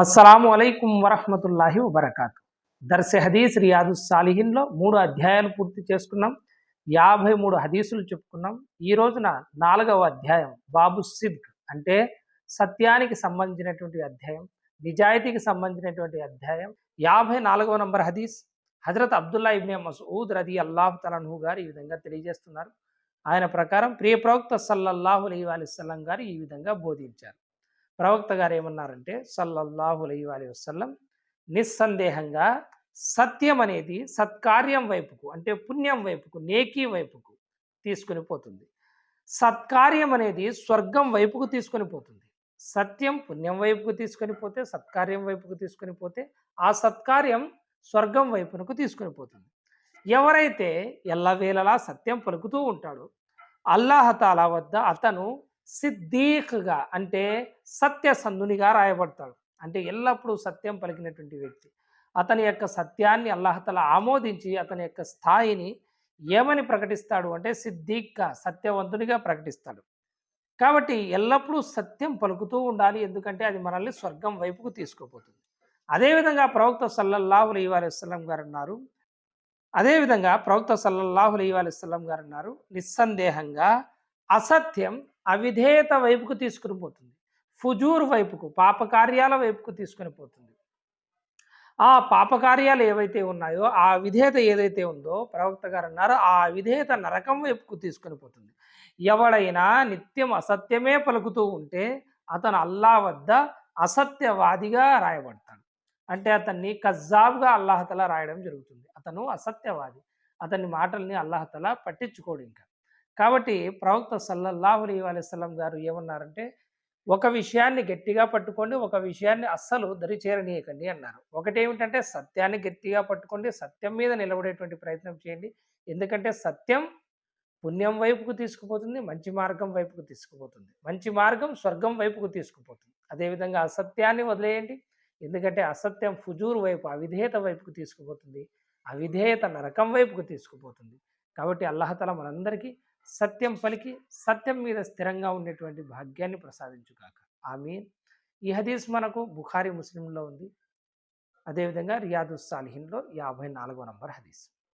అస్సలాము అలైకుం వరహమతుల్లాహి వబర్కాతు. దర్శ హదీస్ రియాదు సాలిహిన్లో మూడు అధ్యాయాలు పూర్తి చేసుకున్నాం. యాభై మూడు హదీసులు చెప్పుకున్నాం. ఈ రోజున నాలుగవ అధ్యాయం బాబు సిద్క్ అంటే సత్యానికి సంబంధించినటువంటి అధ్యాయం నిజాయితీకి సంబంధించినటువంటి అధ్యాయం. యాభై నాలుగవ నంబర్ హదీస్ హజరత్ అబ్దుల్లా ఇబ్నే మసూద్ రది అల్లాహ్ తలన్హు గారు ఈ విధంగా తెలియజేస్తున్నారు. ఆయన ప్రకారం ప్రియ ప్రవక్త సల్లల్లాహు అలీ అలిస్లం గారు ఈ విధంగా బోధించారు. ప్రవక్త గారు ఏమన్నారంటే సల్లల్లాహు అలీ అలీ వసల్లం నిస్సందేహంగా సత్యం అనేది సత్కార్యం వైపుకు అంటే పుణ్యం వైపుకు నేకీ వైపుకు తీసుకుని పోతుంది. సత్కార్యం అనేది స్వర్గం వైపుకు తీసుకొని పోతుంది. సత్యం పుణ్యం వైపుకు తీసుకొని పోతే సత్కార్యం వైపుకు తీసుకొని పోతే ఆ సత్కార్యం స్వర్గం వైపునకు తీసుకొని పోతుంది. ఎవరైతే ఎల్లవేళలా సత్యం పలుకుతూ ఉంటాడో అల్లాహతాలా వద్ద అతను సిద్దీక్గా అంటే సత్యసంధునిగా రాయబడతాడు. అంటే ఎల్లప్పుడూ సత్యం పలికినటువంటి వ్యక్తి. అతని యొక్క సత్యాన్ని అల్లాహతల ఆమోదించి అతని యొక్క స్థాయిని ఏమని ప్రకటిస్తాడు అంటే సిద్దీక్గా సత్యవంతునిగా ప్రకటిస్తాడు. కాబట్టి ఎల్లప్పుడూ సత్యం పలుకుతూ ఉండాలి. ఎందుకంటే అది మనల్ని స్వర్గం వైపుకు తీసుకుపోతుంది. అదేవిధంగా ప్రవక్త సల్లల్లాహు అలీ వసలం గారు అన్నారు. అదేవిధంగా ప్రవక్త సల్లల్లాహు అలీ వసలం గారు అన్నారు. నిస్సందేహంగా అసత్యం అవిధేయత వైపుకు తీసుకుని పోతుంది. ఫుజూర్ వైపుకు పాపకార్యాల వైపుకు తీసుకుని పోతుంది. ఆ పాపకార్యాలు ఏవైతే ఉన్నాయో ఆ విధేయత ఏదైతే ఉందో ప్రవక్త గారు అన్నారో ఆ విధేయత నరకం వైపుకు తీసుకుని పోతుంది. ఎవడైనా నిత్యం అసత్యమే పలుకుతూ ఉంటే అతను అల్లా వద్ద అసత్యవాదిగా రాయబడతాడు. అంటే అతన్ని కజ్జాబ్గా అల్లాహతల రాయడం జరుగుతుంది. అతను అసత్యవాది. అతని మాటల్ని అల్లాహతల పట్టించుకోడు ఇంకా. కాబట్టి ప్రవక్త సల్లల్లాహు అలీ అలైస్లం గారు ఏమన్నారంటే ఒక విషయాన్ని గట్టిగా పట్టుకోండి ఒక విషయాన్ని అస్సలు దరి చేరనీయకండి అన్నారు. ఒకటి ఏమిటంటే సత్యాన్ని గట్టిగా పట్టుకోండి సత్యం మీద నిలబడేటువంటి ప్రయత్నం చేయండి. ఎందుకంటే సత్యం పుణ్యం వైపుకు తీసుకుపోతుంది మంచి మార్గం వైపుకు తీసుకుపోతుంది. మంచి మార్గం స్వర్గం వైపుకు తీసుకుపోతుంది. అదేవిధంగా అసత్యాన్ని వదిలేయండి. ఎందుకంటే అసత్యం ఫుజూర్ వైపు అవిధేయత వైపుకు తీసుకుపోతుంది. అవిధేయత నరకం వైపుకు తీసుకుపోతుంది. కాబట్టి అల్లహతల మనందరికీ సత్యం పలికి సత్యం మీద స్థిరంగా ఉండేటువంటి భాగ్యాన్ని ప్రసాదించుగాక. ఆమీన్. ఈ హదీస్ మనకు బుఖారీ ముస్లింలో ఉంది. అదేవిధంగా రియాదు సాలిహిన్లో యాభై నాలుగో నంబర్ హదీస్.